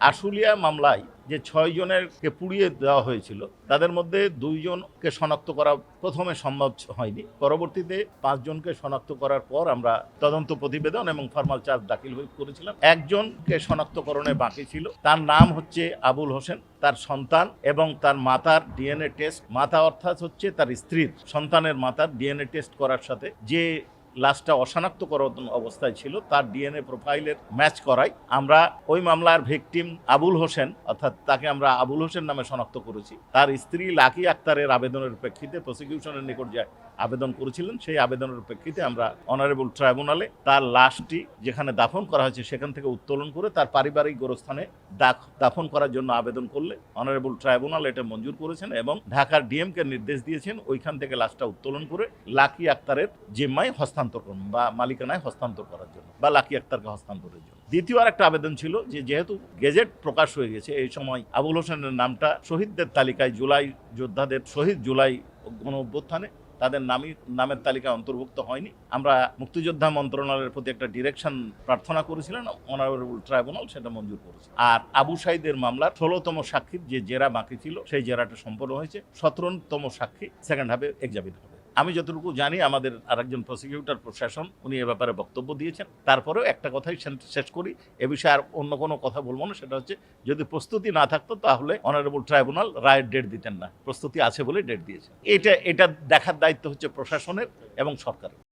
আশুলিয়া মামলায় যে ছয় জনেরকে পুড়িয়ে দেওয়া হয়েছিল, তাদের মধ্যে দুইজনকে শনাক্ত করা প্রথমে সম্ভব হয়নি। পরবর্তীতে পাঁচজনকে শনাক্ত করার পর আমরা তদন্ত প্রতিবেদন এবং ফর্মাল চার্জ দাখিল করেছিলাম। একজনকে শনাক্তকরণে বাকি ছিল। তার নাম হচ্ছে আবুল হোসেন, তার সন্তান এবং তার মাতার ডিএনএ টেস্ট। মাতা অর্থাৎ হচ্ছে তার স্ত্রীর সন্তানের মাতার ডিএনএ টেস্ট করার সাথে যে লাশটা অশনাক্তকরণ অবস্থায় ছিল, তার ডিএনএ প্রোফাইলের ম্যাচ করাই আমরা ওই মামলার ভিকটিম আবুল হোসেন, অর্থাৎ তাকে আমরা আবুল হোসেন নামে শনাক্ত করেছি। তার স্ত্রী লাকি আক্তারের আবেদনের প্রেক্ষিতে প্রসিকিউশনের নিকট যে আবেদন করেছিলেন। সেই আবেদনের প্রেক্ষিতে আমরা অনারেবল ট্রাইব্যুনালে তার লাশটি যেখানে দাফন করা হয়েছে সেখান থেকে উত্তোলন করে তার পারিবারিক গোরস্থানে দাফন করার জন্য আবেদন করলে অনারেবল ট্রাইব্যুনাল এটা মঞ্জুর করেছেন এবং ঢাকার ডিএমকে নির্দেশ দিয়েছেন ওইখান থেকে লাশটা উত্তোলন করে লাকি আক্তারের জিম্মায় হস্তান্তর করুন বা মালিকানায় হস্তান্তর করার জন্য বা লাকি আক্তারকে হস্তান্তরের জন্য। দ্বিতীয় আর একটা আবেদন ছিল যে যেহেতু গেজেট প্রকাশ হয়ে গেছে, এই সময় আবুল হোসেনের নামটা শহীদদের তালিকায় জুলাই যোদ্ধাদের, শহীদ জুলাই গণ অভ্যুত্থানে তাদের নামই, নামের তালিকায় অন্তর্ভুক্ত হয়নি। আমরা মুক্তিযোদ্ধা মন্ত্রণালয়ের প্রতি একটা ডিরেকশন প্রার্থনা করেছিলেন অনারেবল ট্রাইব্যুনাল সেটা মঞ্জুর করেছে। আর আবু সাইদের মামলার ষোলোতম সাক্ষীর যে জেরা বাকি ছিল, সেই জেরাটা সম্পন্ন হয়েছে, সতেরোতম সাক্ষী সেকেন্ড হাফে এক্সামিন হবে। আমি যতটুকু জানি, আমাদের আরেকজন প্রসিকিউটর প্রশাসন, উনি এ ব্যাপারে বক্তব্য দিয়েছেন। তারপরেও একটা কথাই শেষ- করি। এ বিষয়ে আর অন্য কোনো কথা বলব না। সেটা হচ্ছে, যদি প্রস্তুতি না থাকতো, তাহলে অনারেবল ট্রাইব্যুনাল রায়ের ডেট দিতেন না। প্রস্তুতি আছে বলে ডেট দিয়েছেন। এটা এটা দেখার দায়িত্ব হচ্ছে প্রশাসনের এবং সরকারের।